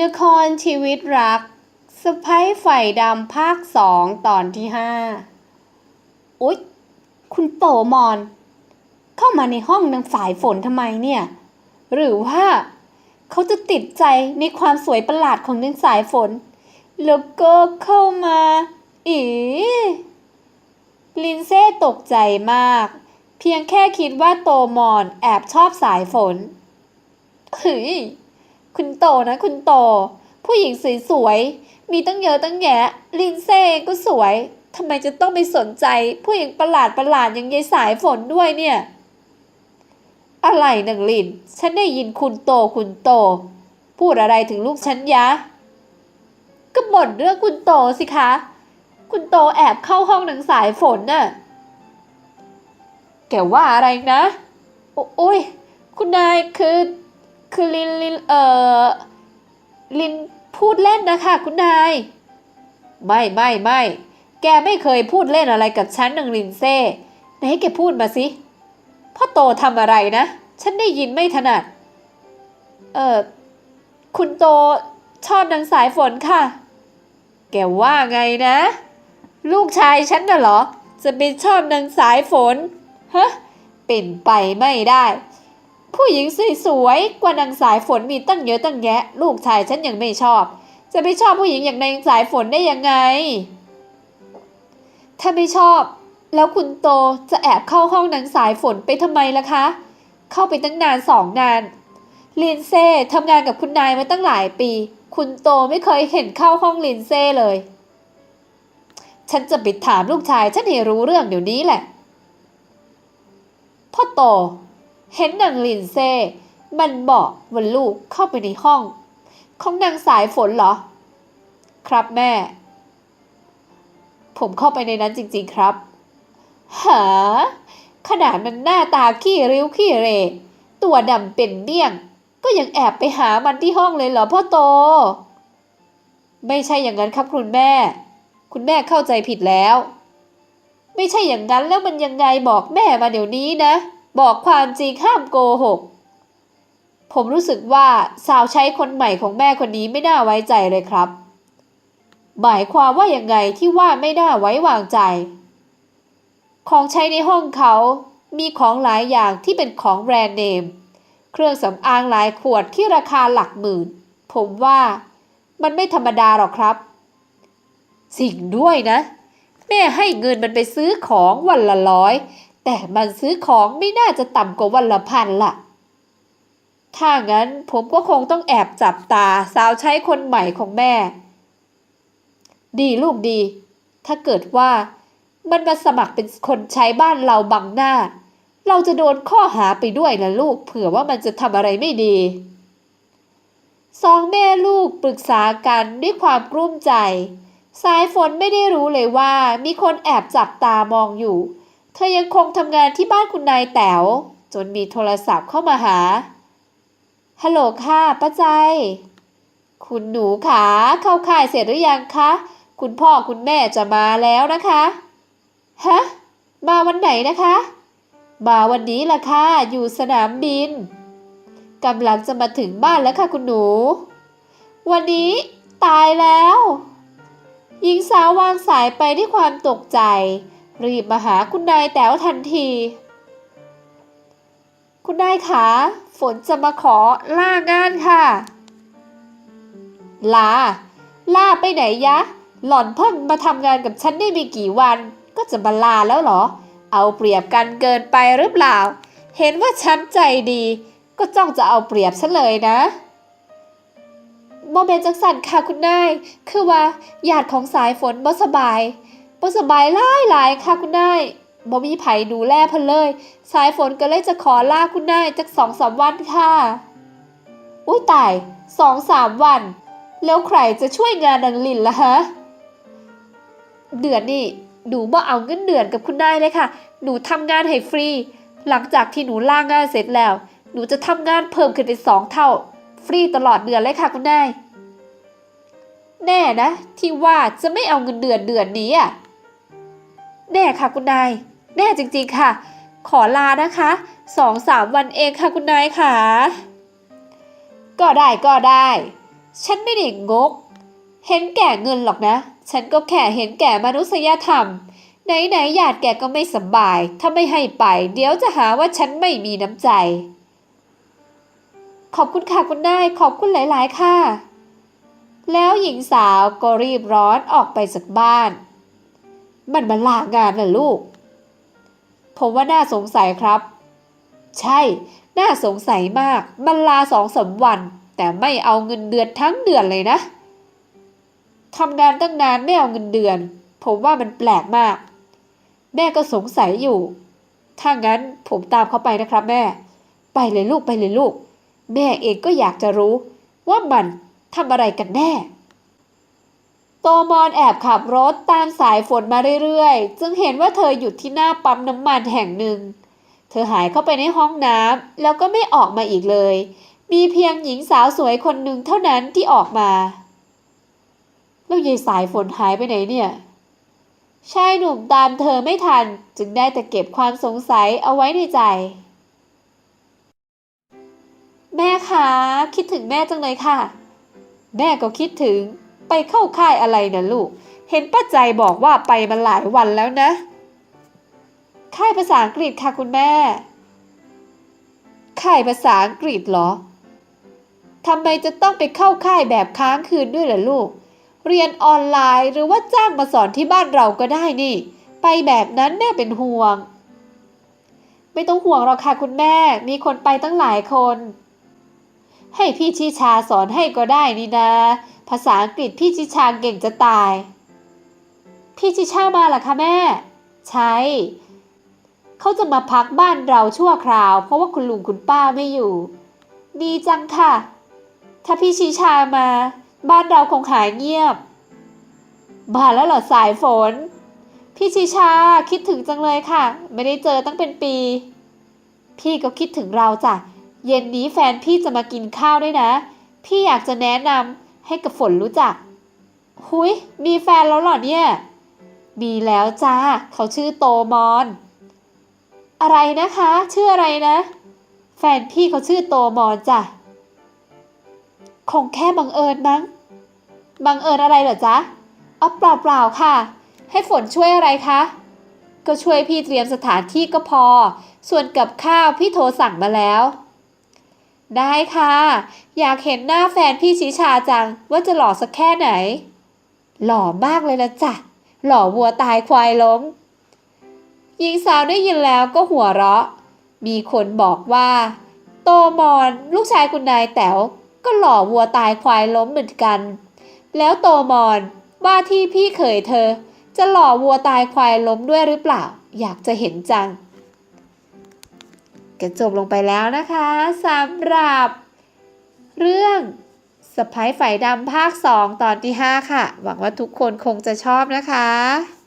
ละครชีวิตรักสะพ้ยไฟดำภาคสองตอนที่ห้าอุ๊ย คุณโตมอน เข้ามาในห้องนางสายฝนทำไมเนี่ย หรือว่าเขาจะติดใจในความสวยประหลาดของนางสายฝน แล้วก็เข้ามาอีลินเซ่ตกใจมาก เพียงแค่คิดว่าโตมอนแอบชอบสายฝนเฮ้ย คุณโตนะคุณโต ผู้หญิงสวยๆ มีตั้งเยอะตั้งแยะ ลินเซ่ก็สวย ทำไมจะต้องไปสนใจ ผู้หญิงประหลาดประหลาดอย่างยายสายฝนด้วยเนี่ย อะไรนางลิน ฉันได้ยินคุณโตคุณโต พูดอะไรถึงลูกฉันยะ ก็บ่นเรื่องคุณโตสิคะ คุณโตแอบเข้าห้องนางสายฝนน่ะ แกว่าอะไรนะ โอโอ้ยคุณนายคือ คือลินลินเอ่อลินพูดเล่นนะคะคุณนาย ไม่ไม่ไม่แกไม่เคยพูดเล่นอะไรกับฉันนางลินเซ่ไหนแกพูดมาสิพ่อโตทำอะไรนะ ฉันได้ยินไม่ถนัด เออคุณโตชอบนางสายฝนค่ะ แกว่าไงนะ ลูกชายฉันน่ะเหรอ จะไปชอบนางสายฝนฮะเป็นไปไม่ได้ ผู้หญิงสวยๆกว่านางสายฝนมีตั้งเยอะตั้งแยะ ลูกชายฉันยังไม่ชอบ จะไปชอบผู้หญิงอย่างนางสายฝนได้ยังไง ถ้าไม่ชอบ แล้วคุณโตจะแอบเข้าห้องนางสายฝนไปทำไมล่ะคะ เข้าไปตั้งนานสองนานลินเซ่ทำงานกับคุณนายมาตั้งหลายปี คุณโตไม่เคยเห็นเข้าห้องลินเซ่เลย ฉันจะไปถามลูกชายฉันให้รู้เรื่องเดี๋ยวนี้แหละ พ่อโต เห็นนางลินเซ่มันบอกว่าลูกเข้าไปในห้อง ของนางสายฝนเหรอ ครับแม่ ผมเข้าไปในนั้นจริงๆครับหาขนาดมันหน้าตาขี้ริ้วขี้เร ตัวดำเป็นเบี้ยง ก็ยังแอบไปหามันที่ห้องเลยเหรอพ่อโต ไม่ใช่อย่างนั้นครับคุณแม่ คุณแม่เข้าใจผิดแล้ว ไม่ใช่อย่างนั้นแล้วมันยังไงบอกแม่มาเดี๋ยวนี้นะ บอกความจริงห้ามโกหก ผมรู้สึกว่าสาวใช้คนใหม่ของแม่คนนี้ไม่น่าไว้ใจเลยครับ หมายความว่าอย่างไงที่ว่าไม่น่าไว้วางใจ ของใช้ในห้องเขามีของหลายอย่างที่เป็นของแบรนด์เนม เครื่องสำอางหลายขวดที่ราคาหลักหมื่น ผมว่ามันไม่ธรรมดาหรอกครับ สิ่งด้วยนะ แม่ให้เงินมันไปซื้อของวันละร้อย แต่มันซื้อของไม่น่าจะต่ำกว่าวันละพันล่ะ ถ้างั้นผมก็คงต้องแอบจับตาสาวใช้คนใหม่ของแม่ ดีลูกดี ถ้าเกิดว่ามันมาสมัครเป็นคนใช้บ้านเราบังหน้า เราจะโดนข้อหาไปด้วยนะลูก เผื่อว่ามันจะทำอะไรไม่ดี สองแม่ลูกปรึกษากันด้วยความกลุ้มใจ สายฝนไม่ได้รู้เลยว่ามีคนแอบจับตามองอยู่ เธอยังคงทำงานที่บ้านคุณนายแต๋วจนมีโทรศัพท์เข้ามาหา ฮัลโหลค่ะป้าใจ คุณหนูขาเข้าค่ายเสร็จหรือยังคะ คุณพ่อคุณแม่จะมาแล้วนะคะ ฮะ มาวันไหนนะคะ มาวันนี้ล่ะค่ะ อยู่สนามบินกำลังจะมาถึงบ้านแล้วค่ะคุณหนู วันนี้ตายแล้ว หญิงสาววางสายไปด้วยความตกใจ รีบมาหาคุณนายแต๋วทันที คุณนายขาฝนจะมาขอล่างานค่ะ ลา ล่าไปไหนยะ หล่อนเพิ่งมาทำงานกับฉันได้ไม่กี่วัน ก็จะมาลาแล้วเหรอ เอาเปรียบกันเกินไปหรือเปล่า เห็นว่าฉันใจดี ก็จ้องจะเอาเปรียบฉันเลยนะโมเมนจักสันค่ะคุณนาย คือว่าญาติของสายฝนบ่สบาย บ่สบายหลายหลายค่ะคุณนายบ่มีไผดูแลเพิ่นเลย สายฝนก็เลยจะขอลาคุณนายจักสองสามวันค่ะ อุ้ยตายสองสามวัน แล้วใครจะช่วยงานนางลินล่ะฮะ เดือนนี่หนูบ่เอาเงินเดือนกับคุณนายเลยค่ะ หนูทำงานให้ฟรี หลังจากที่หนูล่างงานเสร็จแล้ว หนูจะทำงานเพิ่มขึ้นเป็นสองเท่า ฟรีตลอดเดือนเลยค่ะคุณนายแน่นะ ที่ว่าจะไม่เอาเงินเดือนเดือนนี้อะ แน่ค่ะคุณนาย แน่จริงๆค่ะ ขอลานะคะสองสามวันเองค่ะคุณนายค่ะ ก็ได้ก็ได้ ฉันไม่ได้งก เห็นแก่เงินหรอกนะ ฉันก็แค่เห็นแก่มนุษยธรรม ไหนๆญาติแกก็ไม่สบาย ถ้าไม่ให้ไป เดี๋ยวจะหาว่าฉันไม่มีน้ำใจ ขอบคุณค่ะคุณนายขอบคุณหลาย ๆ ค่ะ แล้วหญิงสาวก็รีบร้อนออกไปจากบ้าน มันมาลางานน่ะลูก ผมว่าน่าสงสัยครับ ใช่ น่าสงสัยมาก มันลาสองสามวัน แต่ไม่เอาเงินเดือนทั้งเดือนเลยนะทำงานตั้งนานไม่เอาเงินเดือน ผมว่ามันแปลกมาก แม่ก็สงสัยอยู่ ถ้างั้นผมตามเขาไปนะครับแม่ ไปเลยลูกไปเลยลูก แม่เองก็อยากจะรู้ ว่ามันทำอะไรกันแน่ โตมอนแอบขับรถตามสายฝนมาเรื่อยๆ จึงเห็นว่าเธอหยุดที่หน้าปั๊มน้ำมันแห่งหนึ่ง เธอหายเข้าไปในห้องน้ำแล้วก็ไม่ออกมาอีกเลย มีเพียงหญิงสาวสวยคนหนึ่งเท่านั้นที่ออกมา แล้วยายสายฝนหายไปไหนเนี่ย ชายหนุ่มตามเธอไม่ทัน จึงได้แต่เก็บความสงสัยเอาไว้ในใจ แม่คะคิดถึงแม่จังเลยค่ะ แม่ก็คิดถึง ไปเข้าค่ายอะไรนะลูก เห็นป้าใจบอกว่าไปมาหลายวันแล้วนะ ค่ายภาษาอังกฤษค่ะคุณแม่ ค่ายภาษาอังกฤษเหรอทำไมจะต้องไปเข้าค่ายแบบค้างคืนด้วยล่ะลูก เรียนออนไลน์หรือว่าจ้างมาสอนที่บ้านเราก็ได้นี่ ไปแบบนั้นแม่เป็นห่วง ไม่ต้องห่วงหรอกค่ะคุณแม่ มีคนไปตั้งหลายคน ให้พี่ชิชาสอนให้ก็ได้นี่นะ ภาษาอังกฤษพี่ชิชาเก่งจะตาย พี่ชิชามาล่ะคะแม่ ใช่เขาจะมาพักบ้านเราชั่วคราว เพราะว่าคุณลุงคุณป้าไม่อยู่ ดีจังค่ะ ถ้าพี่ชิชามา บ้านเราคงหายเงียบ มาแล้วเหรอสายฝน พี่ชิชาคิดถึงจังเลยค่ะ ไม่ได้เจอตั้งเป็นปี พี่ก็คิดถึงเราจ้ะ เย็นนี้แฟนพี่จะมากินข้าวด้วยนะ พี่อยากจะแนะนำให้กับฝนรู้จัก หุยมีแฟนแล้วเหรอเนี่ย มีแล้วจ้า เขาชื่อโตมอน อะไรนะคะ ชื่ออะไรนะ แฟนพี่เขาชื่อโตมอนจ้ะ คงแค่บังเอิญมั้ง บังเอิญอะไรเหรอจ๊ะอ๋อเปล่าเปล่าๆค่ะ ให้ฝนช่วยอะไรคะ ก็ช่วยพี่เตรียมสถานที่ก็พอ ส่วนกับข้าวพี่โทรสั่งมาแล้ว ได้ค่ะ อยากเห็นหน้าแฟนพี่ชิชาจังว่าจะหล่อสักแค่ไหน หล่อมากเลยละจ้ะ หล่อวัวตายควายล้ม หญิงสาวได้ยินแล้วก็หัวเราะ มีคนบอกว่า โตมอนลูกชายคุณนายแต๋วก็หล่อวัวตายควายล้มเหมือนกัน แล้วโตมอนว่าที่พี่เขยเธอ จะหล่อวัวตายควายล้มด้วยหรือเปล่า อยากจะเห็นจัง ก็จบลงไปแล้วนะคะสำหรับ เรื่องสไปายไฟดำภาค 2 ตอนที่ 5 ค่ะ หวังว่าทุกคนคงจะชอบนะคะ